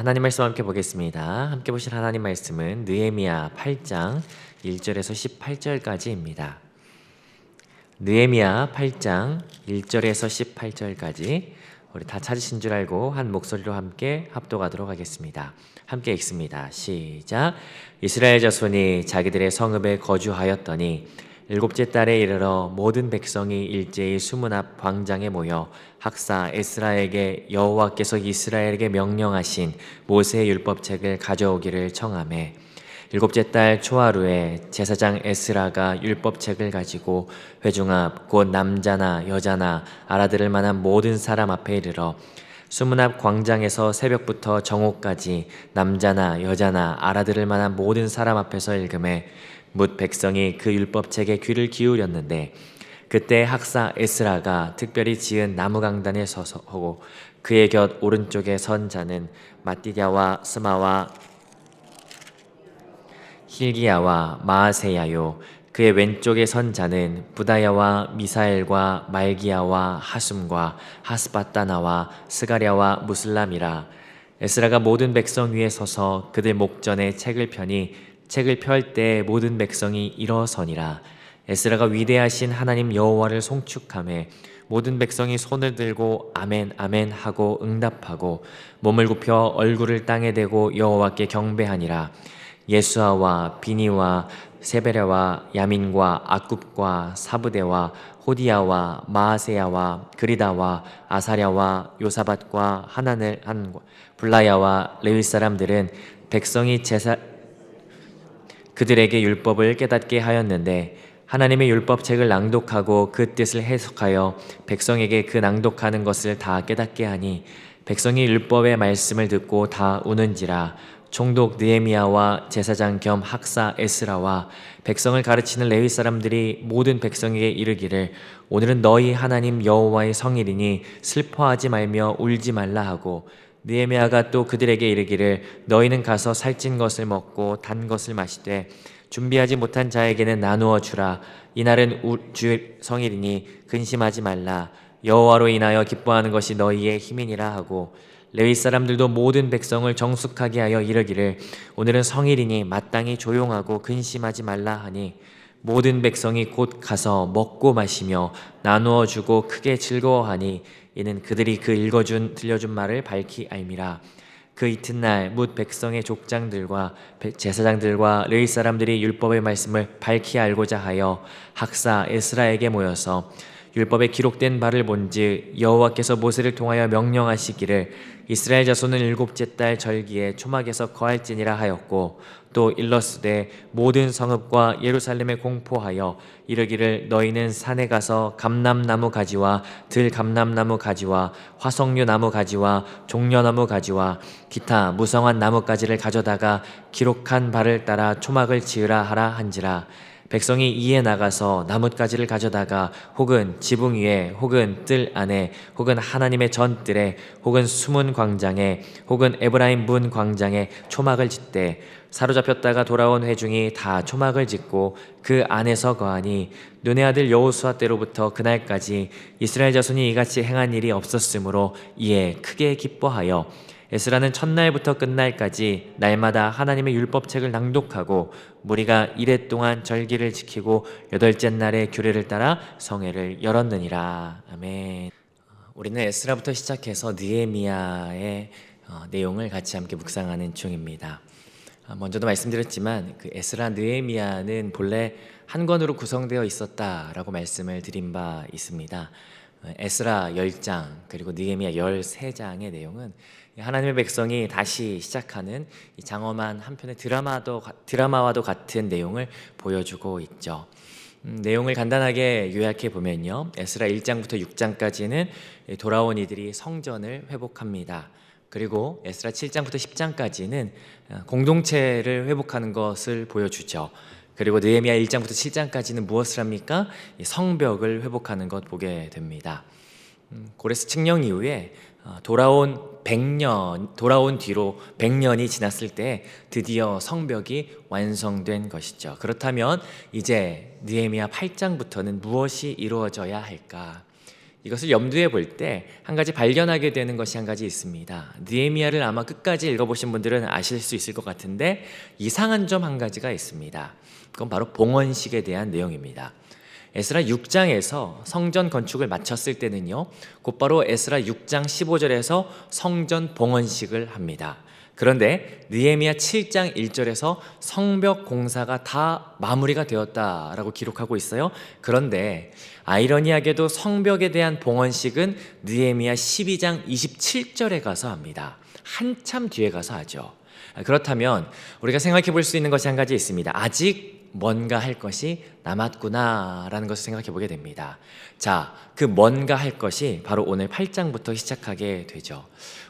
하나님 말씀 함께 보겠습니다. 함께 보실 하나님 말씀은 느헤미야 8장 1절에서 18절까지입니다. 느헤미야 8장 1절에서 18절까지 우리 다 찾으신 줄 알고 한 목소리로 함께 합독하도록 하겠습니다. 함께 읽습니다. 시작. 이스라엘 자손이 자기들의 성읍에 거주하였더니 일곱째 달에 이르러 모든 백성이 일제히 수문 앞 광장에 모여 학사 에스라에게 여호와께서 이스라엘에게 명령하신 모세의 율법책을 가져오기를 청하매 일곱째 달 초하루에 제사장 에스라가 율법책을 가지고 회중 앞 곧 남자나 여자나 알아들을 만한 모든 사람 앞에 이르러 수문 앞 광장에서 새벽부터 정오까지 남자나 여자나 알아들을 만한 모든 사람 앞에서 읽음에 묻 백성이 그 율법책에 귀를 기울였는데 그때 학사 에스라가 특별히 지은 나무 강단에 서서 그의 곁 오른쪽에 선 자는 마띠냐와 스마와 힐기야와 마아세야요. 그의 왼쪽에 선 자는 부다야와 미사엘과 말기야와 하숨과 하스바따나와 스가랴와 무슬람이라. 에스라가 모든 백성 위에 서서 그들 목전에 책을 펴니 책을 펼 때 모든 백성이 일어서니라. 에스라가 위대하신 하나님 여호와를 송축함에 모든 백성이 손을 들고 아멘 아멘 하고 응답하고 몸을 굽혀 얼굴을 땅에 대고 여호와께 경배하니라. 예수아와 비니와 세베랴와 야민과 아굽과 사부대와 호디야와 마아세야와 그리다와 아사랴와 요사밭과 하나늘 한 블라야와 레위 사람들은 백성이 제사 그들에게 율법을 깨닫게 하였는데 하나님의 율법책을 낭독하고 그 뜻을 해석하여 백성에게 그 낭독하는 것을 다 깨닫게 하니 백성이 율법의 말씀을 듣고 다 우는지라 총독 느헤미야와 제사장 겸 학사 에스라와 백성을 가르치는 레위 사람들이 모든 백성에게 이르기를 오늘은 너희 하나님 여호와의 성일이니 슬퍼하지 말며 울지 말라 하고 느헤미야가 또 그들에게 이르기를 너희는 가서 살찐 것을 먹고 단 것을 마시되 준비하지 못한 자에게는 나누어 주라. 이날은 주 성일이니 근심하지 말라. 여호와로 인하여 기뻐하는 것이 너희의 힘이니라. 하고 레위 사람들도 모든 백성을 정숙하게 하여 이르기를 오늘은 성일이니 마땅히 조용하고 근심하지 말라. 하니 모든 백성이 곧 가서 먹고 마시며 나누어 주고 크게 즐거워하니 이는 그들이 그 읽어준 들려준 말을 밝히 알미라. 그 이튿날 뭇 백성의 족장들과 제사장들과 레위 사람들이 율법의 말씀을 밝히 알고자 하여 학사 에스라에게 모여서 율법에 기록된 바를 본즉 여호와께서 모세를 통하여 명령하시기를 이스라엘 자손은 일곱째 달 절기에 초막에서 거할지니라 하였고 또 일러스되 모든 성읍과 예루살렘에 공포하여 이르기를 너희는 산에 가서 감람나무 가지와 들 감람나무 가지와 화석류 나무 가지와 종려나무 가지와 기타 무성한 나무 가지를 가져다가 기록한 바를 따라 초막을 지으라 하라 한지라 백성이 이에 나가서 나뭇가지를 가져다가 혹은 지붕 위에 혹은 뜰 안에 혹은 하나님의 전뜰에 혹은 숨은 광장에 혹은 에브라임 문 광장에 초막을 짓되 사로잡혔다가 돌아온 회중이 다 초막을 짓고 그 안에서 거하니 눈의 아들 여호수아 때로부터 그날까지 이스라엘 자손이 이같이 행한 일이 없었으므로 이에 크게 기뻐하여 에스라는 첫날부터 끝날까지 날마다 하나님의 율법책을 낭독하고 무리가 이래 동안 절기를 지키고 여덟째 날에 규례를 따라 성회를 열었느니라. 아멘. 우리는 에스라부터 시작해서 느헤미야의 어, 내용을 같이 함께 묵상하는 중입니다. 아, 먼저도 말씀드렸지만 그 에스라 느헤미야는 본래 한 권으로 구성되어 있었다라고 말씀을 드린 바 있습니다. 에스라 10장 그리고 느헤미야 13장의 내용은 하나님의 백성이 다시 시작하는 장엄한 한편의 드라마도 드라마와도 같은 내용을 보여주고 있죠. 음, 내용을 간단하게 요약해 보면요. 에스라 1장부터 6장까지는 돌아온 이들이 성전을 회복합니다. 그리고 에스라 7장부터 10장까지는 어, 공동체를 회복하는 것을 보여주죠. 그리고 느헤미야 1장부터 7장까지는 무엇을 합니까? 성벽을 회복하는 것 보게 됩니다. 음, 고레스 칙령 이후에 어, 돌아온 100년 돌아온 뒤로 100년이 지났을 때 드디어 성벽이 완성된 것이죠. 그렇다면 이제 느헤미야 8장부터는 무엇이 이루어져야 할까? 이것을 염두에 볼 때 한 가지 발견하게 되는 것이 한 가지 있습니다. 느헤미야를 아마 끝까지 읽어보신 분들은 아실 수 있을 것 같은데 이상한 점 한 가지가 있습니다. 그건 바로 봉헌식에 대한 내용입니다. 에스라 6장에서 성전 건축을 마쳤을 때는요, 곧바로 에스라 6장 15절에서 성전 봉헌식을 합니다. 그런데 느헤미야 7장 1절에서 성벽 공사가 다 마무리가 되었다라고 기록하고 있어요. 그런데 아이러니하게도 성벽에 대한 봉헌식은 느헤미야 12장 27절에 가서 합니다. 한참 뒤에 가서 하죠. 그렇다면 우리가 생각해 볼 수 있는 것이 한 가지 있습니다. 아직 뭔가 할 것이 남았구나라는 것을 생각해 보게 됩니다. 자, 그 뭔가 할 것이 바로 오늘 8장부터 시작하게 되죠.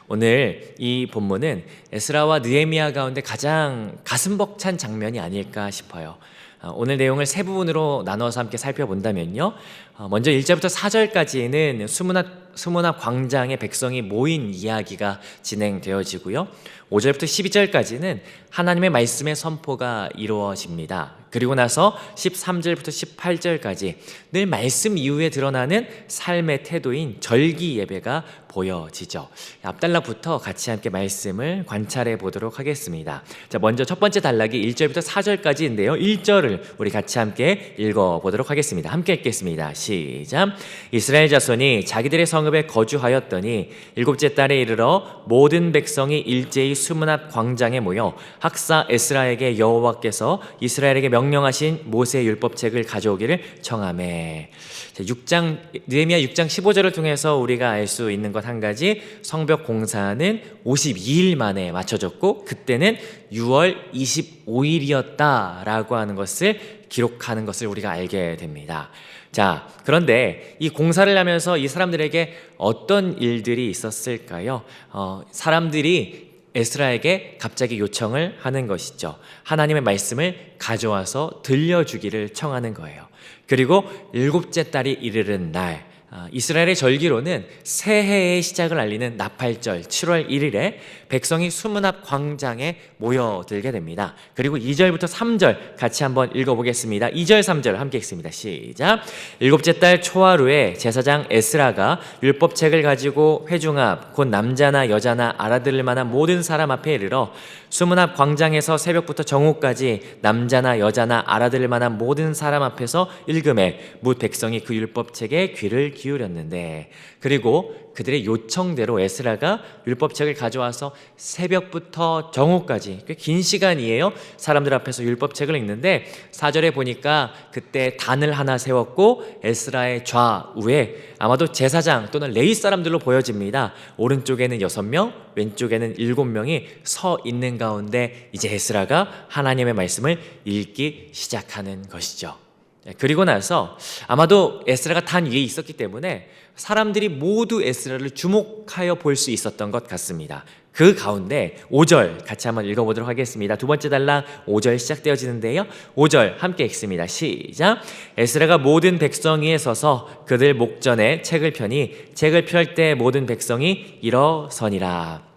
오늘 이 본문은 에스라와 느헤미야 가운데 가장 가슴 벅찬 장면이 아닐까 싶어요. 어, 오늘 내용을 세 부분으로 나눠서 함께 살펴본다면요. 어, 먼저 1절부터 4절까지는 수문학 수문학 광장의 백성이 모인 이야기가 진행되어지고요. 5절부터 12절까지는 하나님의 말씀의 선포가 이루어집니다. 그리고 나서 13절부터 18절까지 늘 말씀 이후에 드러나는 삶의 태도인 절기 예배가 보여지죠. 앞달락부터 같이 함께 말씀을 관찰해 보도록 하겠습니다. 자, 먼저 첫 번째 단락이 1절부터 4절까지인데요. 1절을 우리 같이 함께 읽어 보도록 하겠습니다. 함께 읽겠습니다. 시작. 이스라엘 자손이 자기들의 성읍에 거주하였더니 일곱째 달에 이르러 모든 백성이 일제히 앞 광장에 모여 학사 에스라에게 여호와께서 이스라엘에게 명령하신 모세 율법책을 가져오기를 청하매 6장 느헤미야 6장 15절을 통해서 우리가 알 수 있는 것 한 가지 성벽 공사는 52일 만에 마쳐졌고 그때는 6월 25일이었다라고 하는 것을 기록하는 것을 우리가 알게 됩니다. 자, 그런데 이 공사를 하면서 이 사람들에게 어떤 일들이 있었을까요? 어, 사람들이 에스라에게 갑자기 요청을 하는 것이죠. 하나님의 말씀을 가져와서 들려주기를 청하는 거예요. 그리고 일곱째 달이 이르는 날, 아, 이스라엘의 절기로는 새해의 시작을 알리는 나팔절 7월 1일에 백성이 수문 앞 광장에 모여들게 됩니다. 그리고 2절부터 3절 같이 한번 읽어보겠습니다. 2절, 3절 함께 읽습니다. 시작. 일곱째 달 초하루에 제사장 에스라가 율법책을 가지고 회중 앞, 곧 남자나 여자나 알아들을 만한 모든 사람 앞에 이르러 수문 앞 광장에서 새벽부터 정오까지 남자나 여자나 알아들을 만한 모든 사람 앞에서 읽음에 무 백성이 그 율법책에 귀를 기울였는데 그리고 그들의 요청대로 에스라가 율법책을 가져와서 새벽부터 정오까지 꽤 긴 시간이에요. 사람들 앞에서 율법책을 읽는데 사절에 보니까 그때 단을 하나 세웠고 에스라의 좌우에 아마도 제사장 또는 레이 사람들로 보여집니다. 오른쪽에는 여섯 명, 왼쪽에는 일곱 명이 서 있는 가운데 이제 에스라가 하나님의 말씀을 읽기 시작하는 것이죠. 네, 그리고 나서 아마도 에스라가 단 위에 있었기 때문에 사람들이 모두 에스라를 주목하여 볼 수 있었던 것 같습니다. 그 가운데 5절 같이 한번 읽어보도록 하겠습니다. 두 번째 달랑 5절 시작되어지는데요. 5절 함께 읽습니다. 시작. 에스라가 모든 백성 위에 서서 그들 목전에 책을 펴니 책을 펼 때 모든 백성이 일어서니라.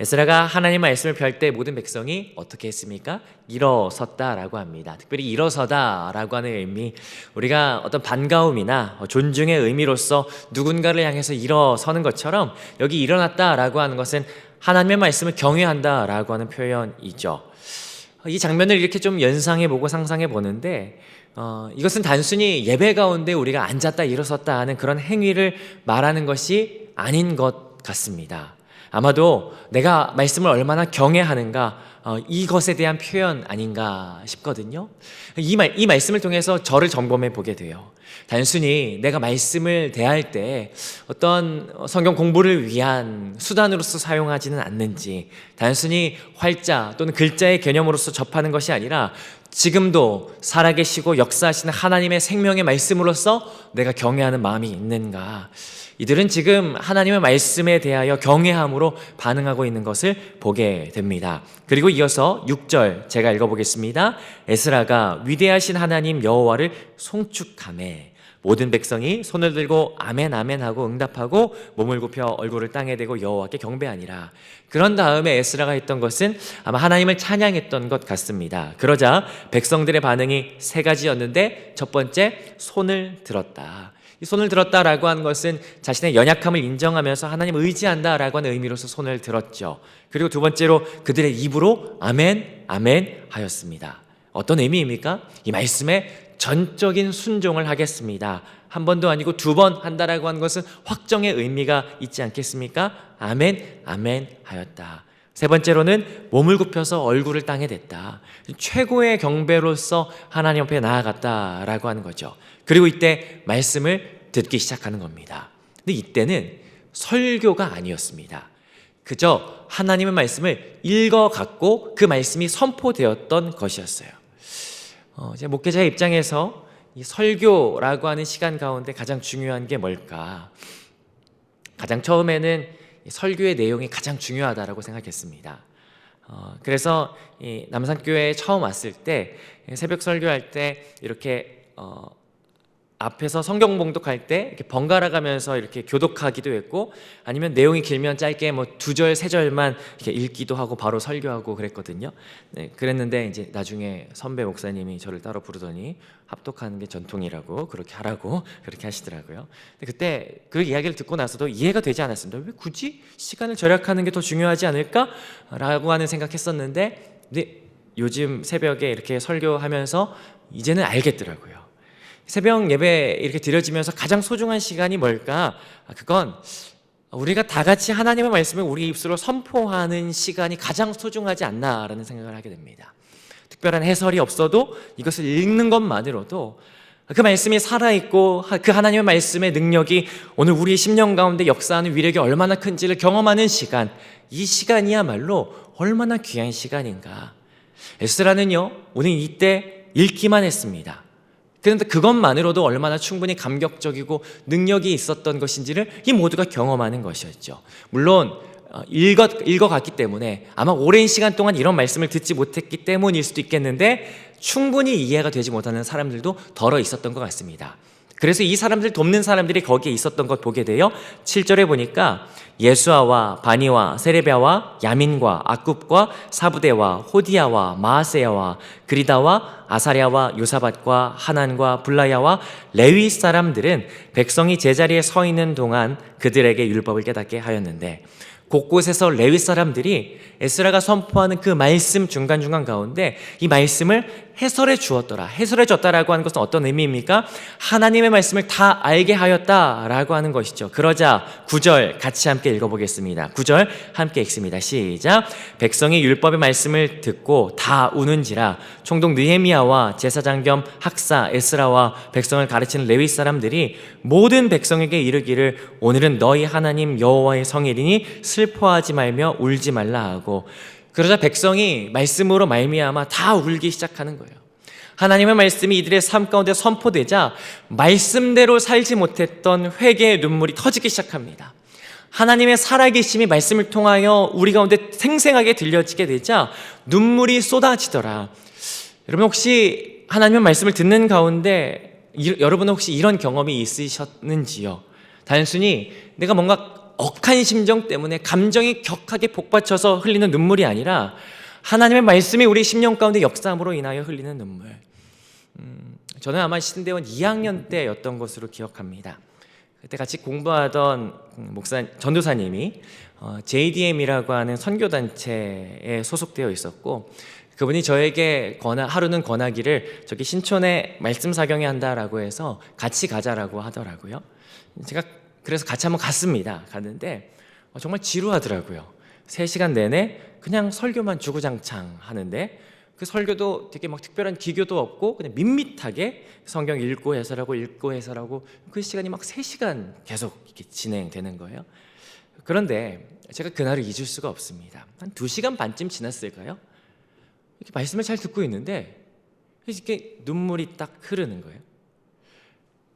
에스라가 하나님 말씀을 펼 때 모든 백성이 어떻게 했습니까? 일어섰다라고 합니다. 특별히 일어서다라고 하는 의미, 우리가 어떤 반가움이나 존중의 의미로서 누군가를 향해서 일어서는 것처럼 여기 일어났다라고 하는 것은 하나님의 말씀을 경외한다라고 하는 표현이죠. 이 장면을 이렇게 좀 연상해 보고 상상해 보는데 어, 이것은 단순히 예배 가운데 우리가 앉았다 일어섰다 하는 그런 행위를 말하는 것이 아닌 것 같습니다. 아마도 내가 말씀을 얼마나 경외하는가 어, 이것에 대한 표현 아닌가 싶거든요. 이, 말, 이 말씀을 통해서 저를 점검해 보게 돼요. 단순히 내가 말씀을 대할 때 어떤 성경 공부를 위한 수단으로서 사용하지는 않는지, 단순히 활자 또는 글자의 개념으로서 접하는 것이 아니라 지금도 살아계시고 역사하시는 하나님의 생명의 말씀으로서 내가 경외하는 마음이 있는가. 이들은 지금 하나님의 말씀에 대하여 경외함으로 반응하고 있는 것을 보게 됩니다. 그리고 이어서 6절 제가 읽어보겠습니다. 에스라가 위대하신 하나님 여호와를 송축함에 모든 백성이 손을 들고 아멘 아멘 하고 응답하고 몸을 굽혀 얼굴을 땅에 대고 여호와께 경배하니라. 그런 다음에 에스라가 했던 것은 아마 하나님을 찬양했던 것 같습니다. 그러자 백성들의 반응이 세 가지였는데 첫 번째 손을 들었다. 이 손을 들었다라고 하는 것은 자신의 연약함을 인정하면서 하나님 의지한다라고 하는 의미로서 손을 들었죠. 그리고 두 번째로 그들의 입으로 아멘, 아멘 하였습니다. 어떤 의미입니까? 이 말씀에 전적인 순종을 하겠습니다. 한 번도 아니고 두 번 한다라고 하는 것은 확정의 의미가 있지 않겠습니까? 아멘, 아멘 하였다. 세 번째로는 몸을 굽혀서 얼굴을 땅에 댔다. 최고의 경배로서 하나님 앞에 나아갔다라고 하는 거죠. 그리고 이때 말씀을 듣기 시작하는 겁니다. 근데 이때는 설교가 아니었습니다. 그저 하나님의 말씀을 읽어갖고 그 말씀이 선포되었던 것이었어요. 어, 제 목회자의 입장에서 이 설교라고 하는 시간 가운데 가장 중요한 게 뭘까? 가장 처음에는 이 설교의 내용이 가장 중요하다라고 생각했습니다. 어, 그래서 이 남산교회에 처음 왔을 때 새벽 설교할 때 이렇게 어, 앞에서 성경 봉독할 때 이렇게 번갈아 가면서 이렇게 교독하기도 했고 아니면 내용이 길면 짧게 뭐 두 절 세 절만 이렇게 읽기도 하고 바로 설교하고 그랬거든요. 네, 그랬는데 이제 나중에 선배 목사님이 저를 따로 부르더니 합독하는 게 전통이라고 그렇게 하라고 그렇게 하시더라고요. 그때 그 이야기를 듣고 나서도 이해가 되지 않았습니다. 왜 굳이 시간을 절약하는 게 더 중요하지 않을까라고 하는 생각했었는데 근데 요즘 새벽에 이렇게 설교하면서 이제는 알겠더라고요. 새벽 예배 이렇게 드려지면서 가장 소중한 시간이 뭘까? 아, 그건 우리가 다 같이 하나님의 말씀을 우리 입술로 선포하는 시간이 가장 소중하지 않나라는 생각을 하게 됩니다. 특별한 해설이 없어도 이것을 읽는 것만으로도 그 말씀이 살아있고 그 하나님의 말씀의 능력이 오늘 우리의 심령 가운데 역사하는 위력이 얼마나 큰지를 경험하는 시간, 이 시간이야말로 얼마나 귀한 시간인가. 에스라는요, 오늘 이때 읽기만 했습니다. 그런데 그것만으로도 얼마나 충분히 감격적이고 능력이 있었던 것인지를 이 모두가 경험하는 것이었죠. 물론 어, 읽어 읽어갔기 때문에 아마 오랜 시간 동안 이런 말씀을 듣지 못했기 때문일 수도 있겠는데 충분히 이해가 되지 못하는 사람들도 덜어 있었던 것 같습니다. 그래서 이 사람들 돕는 사람들이 거기에 있었던 것 보게 돼요. 7절에 보니까 예수아와 바니와 세레비아와 야민과 아굽과 사부대와 호디아와 마아세야와 그리다와 아사랴와 요사밭과 하난과 블라야와 레위 사람들은 백성이 제자리에 서 있는 동안 그들에게 율법을 깨닫게 하였는데 곳곳에서 레위 사람들이 에스라가 선포하는 그 말씀 중간중간 가운데 이 말씀을 해설해 주었더라. 해설해 줬다라고 하는 것은 어떤 의미입니까? 하나님의 말씀을 다 알게 하였다라고 하는 것이죠. 그러자 9절 같이 함께 읽어보겠습니다. 9절 함께 읽습니다. 시작. 백성이 율법의 말씀을 듣고 다 우는지라 총독 느헤미야와 제사장 겸 학사 에스라와 백성을 가르치는 레위 사람들이 모든 백성에게 이르기를 오늘은 너희 하나님 여호와의 성일이니 슬퍼하지 말며 울지 말라 하고 그러자 백성이 말씀으로 말미암아 다 울기 시작하는 거예요. 하나님의 말씀이 이들의 삶 가운데 선포되자 말씀대로 살지 못했던 회개의 눈물이 터지기 시작합니다. 하나님의 살아계심이 말씀을 통하여 우리 가운데 생생하게 들려지게 되자 눈물이 쏟아지더라. 여러분 혹시 하나님의 말씀을 듣는 가운데 이, 여러분 혹시 이런 경험이 있으셨는지요? 단순히 내가 뭔가 억한 심정 때문에 감정이 격하게 복받쳐서 흘리는 눈물이 아니라 하나님의 말씀이 우리 심령 가운데 역사함으로 인하여 흘리는 눈물. 음, 저는 아마 신대원 2학년 때였던 것으로 기억합니다. 그때 같이 공부하던 목사 전도사님이 어, JDM이라고 하는 선교 단체에 소속되어 있었고 그분이 저에게 권하, 하루는 권하기를 저기 신촌에 말씀 사경회 한다라고 해서 같이 가자라고 하더라고요. 제가 그래서 같이 한번 갔습니다. 갔는데 어, 정말 지루하더라고요. 3시간 내내 그냥 설교만 주구장창 하는데 그 설교도 되게 막 특별한 기교도 없고 그냥 밋밋하게 성경 읽고 해설하고 읽고 해설하고 그 시간이 막 3시간 계속 이렇게 진행되는 거예요. 그런데 제가 그날을 잊을 수가 없습니다. 한 2시간 반쯤 지났을까요? 이렇게 말씀을 잘 듣고 있는데 이렇게 눈물이 딱 흐르는 거예요.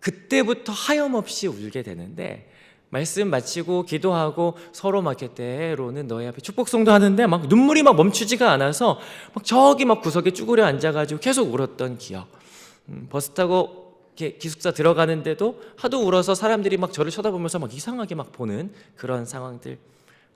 그때부터 하염없이 울게 되는데 말씀 마치고 기도하고 서로 막 이렇게 때로는 너희 앞에 축복송도 하는데 막 눈물이 막 멈추지가 않아서 막 저기 막 구석에 쭈그려 앉아가지고 계속 울었던 기억. 음, 버스 타고 이렇게 기숙사 들어가는데도 하도 울어서 사람들이 막 저를 쳐다보면서 막 이상하게 막 보는 그런 상황들.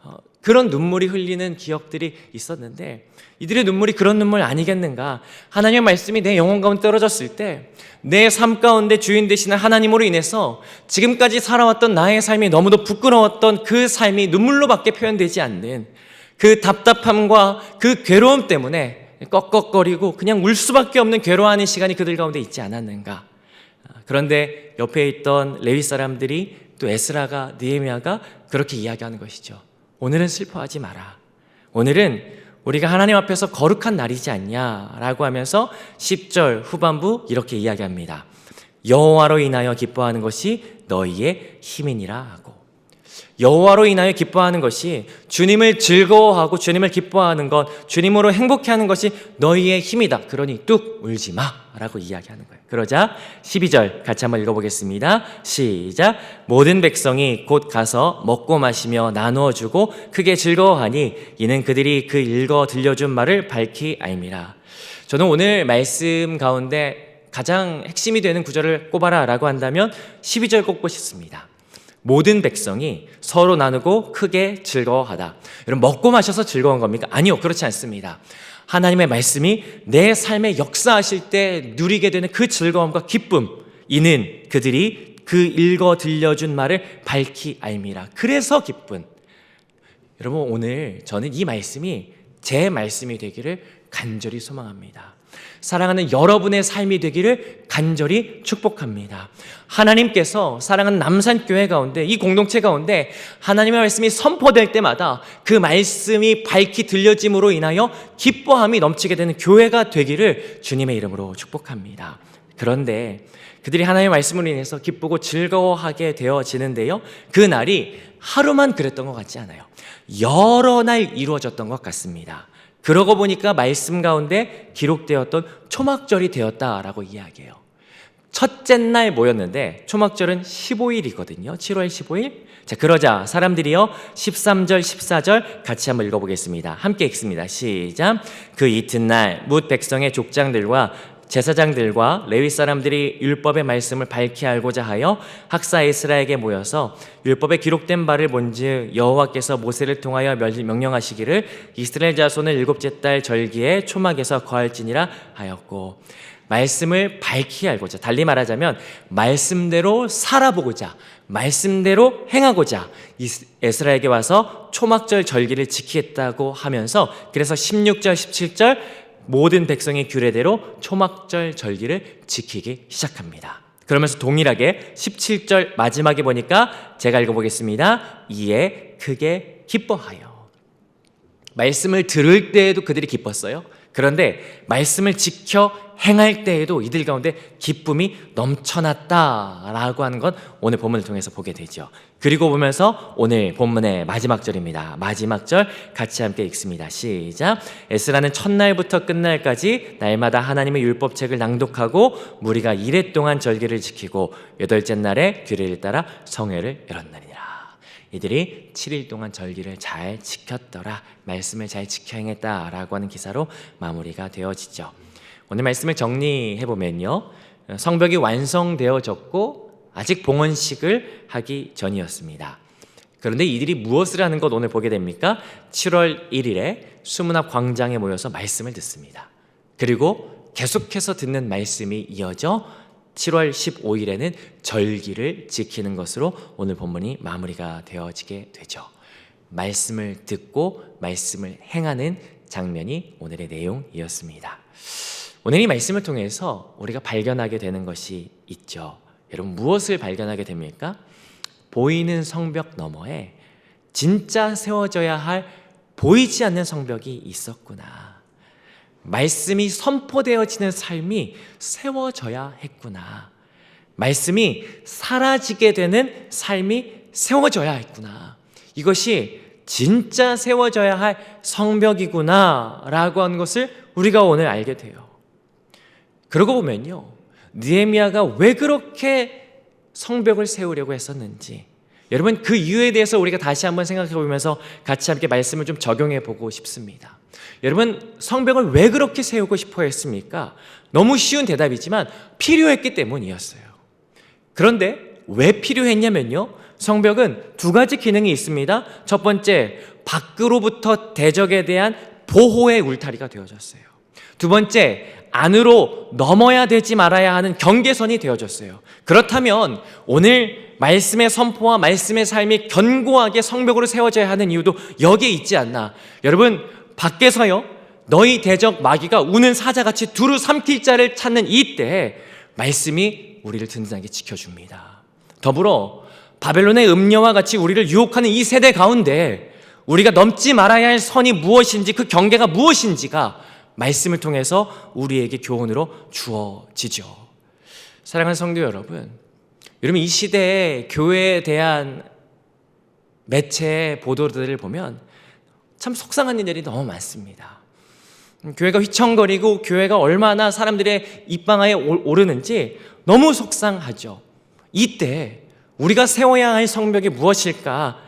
어, 그런 눈물이 흘리는 기억들이 있었는데 이들의 눈물이 그런 눈물 아니겠는가? 하나님의 말씀이 내 영혼 가운데 떨어졌을 때 내 삶 가운데 주인 되시는 하나님으로 인해서 지금까지 살아왔던 나의 삶이 너무도 부끄러웠던 그 삶이 눈물로밖에 표현되지 않는 그 답답함과 그 괴로움 때문에 꺽꺽거리고 그냥 울 수밖에 없는 괴로워하는 시간이 그들 가운데 있지 않았는가? 그런데 옆에 있던 레위 사람들이 또 에스라가 느헤미야가 그렇게 이야기하는 것이죠. 오늘은 슬퍼하지 마라. 오늘은 우리가 하나님 앞에서 거룩한 날이지 않냐라고 하면서 10절 후반부 이렇게 이야기합니다. 여호와로 인하여 기뻐하는 것이 너희의 힘이니라 하고 여호와로 인하여 기뻐하는 것이 주님을 즐거워하고 주님을 기뻐하는 것, 주님으로 행복해 하는 것이 너희의 힘이다. 그러니 뚝 울지 마라고 이야기하는 거예요. 그러자 12절 같이 한번 읽어보겠습니다. 시작. 모든 백성이 곧 가서 먹고 마시며 나누어 주고 크게 즐거워하니 이는 그들이 그 읽어 들려준 말을 밝히 알미라. 저는 오늘 말씀 가운데 가장 핵심이 되는 구절을 꼽아라 라고 한다면 12절 꼽고 싶습니다. 모든 백성이 서로 나누고 크게 즐거워하다. 여러분 먹고 마셔서 즐거운 겁니까? 아니요, 그렇지 않습니다. 하나님의 말씀이 내 삶에 역사하실 때 누리게 되는 그 즐거움과 기쁨, 이는 그들이 그 읽어 들려준 말을 밝히 알미라. 그래서 기쁜. 여러분 오늘 저는 이 말씀이 제 말씀이 되기를 간절히 소망합니다. 사랑하는 여러분의 삶이 되기를 간절히 축복합니다. 하나님께서 사랑하는 남산교회 가운데 이 공동체 가운데 하나님의 말씀이 선포될 때마다 그 말씀이 밝히 들려짐으로 인하여 기뻐함이 넘치게 되는 교회가 되기를 주님의 이름으로 축복합니다. 그런데 그들이 하나님의 말씀으로 인해서 기쁘고 즐거워하게 되어지는데요. 그 날이 하루만 그랬던 것 같지 않아요. 여러 날 이루어졌던 것 같습니다. 그러고 보니까 말씀 가운데 기록되었던 초막절이 되었다라고 이야기해요. 첫째 날 모였는데 초막절은 15일이거든요. 7월 15일. 자, 그러자 사람들이요. 13절, 14절 같이 한번 읽어보겠습니다. 함께 읽습니다. 시작. 그 이튿날 뭇 백성의 족장들과 제사장들과 레위 사람들이 율법의 말씀을 밝히 알고자 하여 학사 에스라에게 모여서 율법에 기록된 바를 본즉 여호와께서 모세를 통하여 멸- 명령하시기를 이스라엘 자손을 일곱째 달 절기에 초막에서 거할지니라 하였고 말씀을 밝히 알고자 달리 말하자면 말씀대로 살아보고자 말씀대로 행하고자 에스라에게 와서 초막절 절기를 지키겠다고 하면서 그래서 16절 17절 모든 백성의 규례대로 초막절 절기를 지키기 시작합니다. 그러면서 동일하게 17절 마지막에 보니까 제가 읽어보겠습니다. 이에 크게 기뻐하여. 말씀을 들을 때에도 그들이 기뻤어요. 그런데 말씀을 지켜 행할 때에도 이들 가운데 기쁨이 넘쳐났다라고 하는 건 오늘 본문을 통해서 보게 되죠. 그리고 보면서 오늘 본문의 마지막 절입니다. 마지막 절 같이 함께 읽습니다. 시작. 에스라는 첫날부터 끝날까지 날마다 하나님의 율법책을 낭독하고 무리가 이래 동안 절기를 지키고 여덟째 날에 규례를 따라 성회를 열었나니라. 이들이 7일 동안 절기를 잘 지켰더라. 말씀을 잘 지켜 행했다라고 하는 기사로 마무리가 되어지죠. 오늘 말씀을 정리해 보면요. 성벽이 완성되어졌고 아직 봉헌식을 하기 전이었습니다. 그런데 이들이 무엇을 하는 것 오늘 보게 됩니까? 7월 1일에 수문 앞 광장에 모여서 말씀을 듣습니다. 그리고 계속해서 듣는 말씀이 이어져 7월 15일에는 절기를 지키는 것으로 오늘 본문이 마무리가 되어지게 되죠. 말씀을 듣고 말씀을 행하는 장면이 오늘의 내용이었습니다. 오늘 이 말씀을 통해서 우리가 발견하게 되는 것이 있죠. 여러분 무엇을 발견하게 됩니까? 보이는 성벽 너머에 진짜 세워져야 할 보이지 않는 성벽이 있었구나. 말씀이 선포되어지는 삶이 세워져야 했구나. 말씀이 사라지게 되는 삶이 세워져야 했구나. 이것이 진짜 세워져야 할 성벽이구나. 라고 하는 것을 우리가 오늘 알게 돼요. 그러고 보면요. 느헤미야가 왜 그렇게 성벽을 세우려고 했었는지 여러분 그 이유에 대해서 우리가 다시 한번 생각해 보면서 같이 함께 말씀을 좀 적용해 보고 싶습니다. 여러분 성벽을 왜 그렇게 세우고 싶어 했습니까? 너무 쉬운 대답이지만 필요했기 때문이었어요. 그런데 왜 필요했냐면요. 성벽은 두 가지 기능이 있습니다. 첫 번째, 밖으로부터 대적에 대한 보호의 울타리가 되어졌어요. 두 번째, 안으로 넘어야 되지 말아야 하는 경계선이 되어졌어요. 그렇다면 오늘 말씀의 선포와 말씀의 삶이 견고하게 성벽으로 세워져야 하는 이유도 여기에 있지 않나. 여러분, 밖에서요, 너희 대적 마귀가 우는 사자같이 두루 삼킬 자를 찾는 이때 말씀이 우리를 든든하게 지켜줍니다. 더불어 바벨론의 음녀와 같이 우리를 유혹하는 이 세대 가운데 우리가 넘지 말아야 할 선이 무엇인지 그 경계가 무엇인지가 말씀을 통해서 우리에게 교훈으로 주어지죠. 사랑하는 성도 여러분, 여러분 이 시대에 교회에 대한 매체 보도들을 보면 참 속상한 일들이 너무 많습니다. 음, 교회가 휘청거리고 교회가 얼마나 사람들의 입방아에 오- 오르는지 너무 속상하죠. 이때 우리가 세워야 할 성벽이 무엇일까?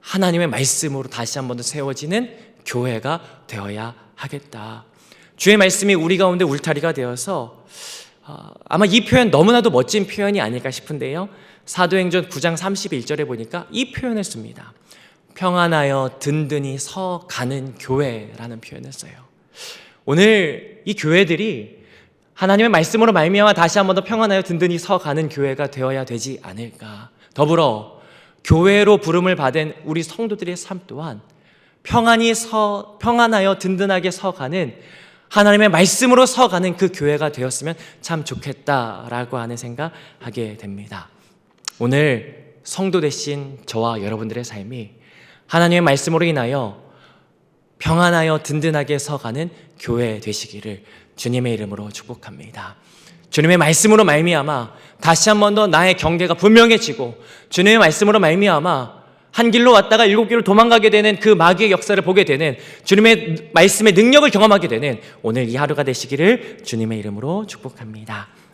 하나님의 말씀으로 다시 한 번 더 세워지는 교회가 되어야 하겠다. 주의 말씀이 우리 가운데 울타리가 되어서 아, 아마 이 표현 너무나도 멋진 표현이 아닐까 싶은데요. 사도행전 9장 31절에 보니까 이 표현을 씁니다. 평안하여 든든히 서 가는 교회라는 표현을 써요. 오늘 이 교회들이 하나님의 말씀으로 말미암아 다시 한 번 더 평안하여 든든히 서 가는 교회가 되어야 되지 않을까. 더불어 교회로 부름을 받은 우리 성도들의 삶 또한 평안히 서 평안하여 든든하게 서 가는 하나님의 말씀으로 서 가는 그 교회가 되었으면 참 좋겠다라고 하는 생각하게 됩니다. 오늘 성도 되신 저와 여러분들의 삶이 하나님의 말씀으로 인하여 평안하여 든든하게 서가는 교회 되시기를 주님의 이름으로 축복합니다. 주님의 말씀으로 말미암아 다시 한 번 더 나의 경계가 분명해지고 주님의 말씀으로 말미암아 한 길로 왔다가 일곱 길로 도망가게 되는 그 마귀의 역사를 보게 되는 주님의 말씀의 능력을 경험하게 되는 오늘 이 하루가 되시기를 주님의 이름으로 축복합니다.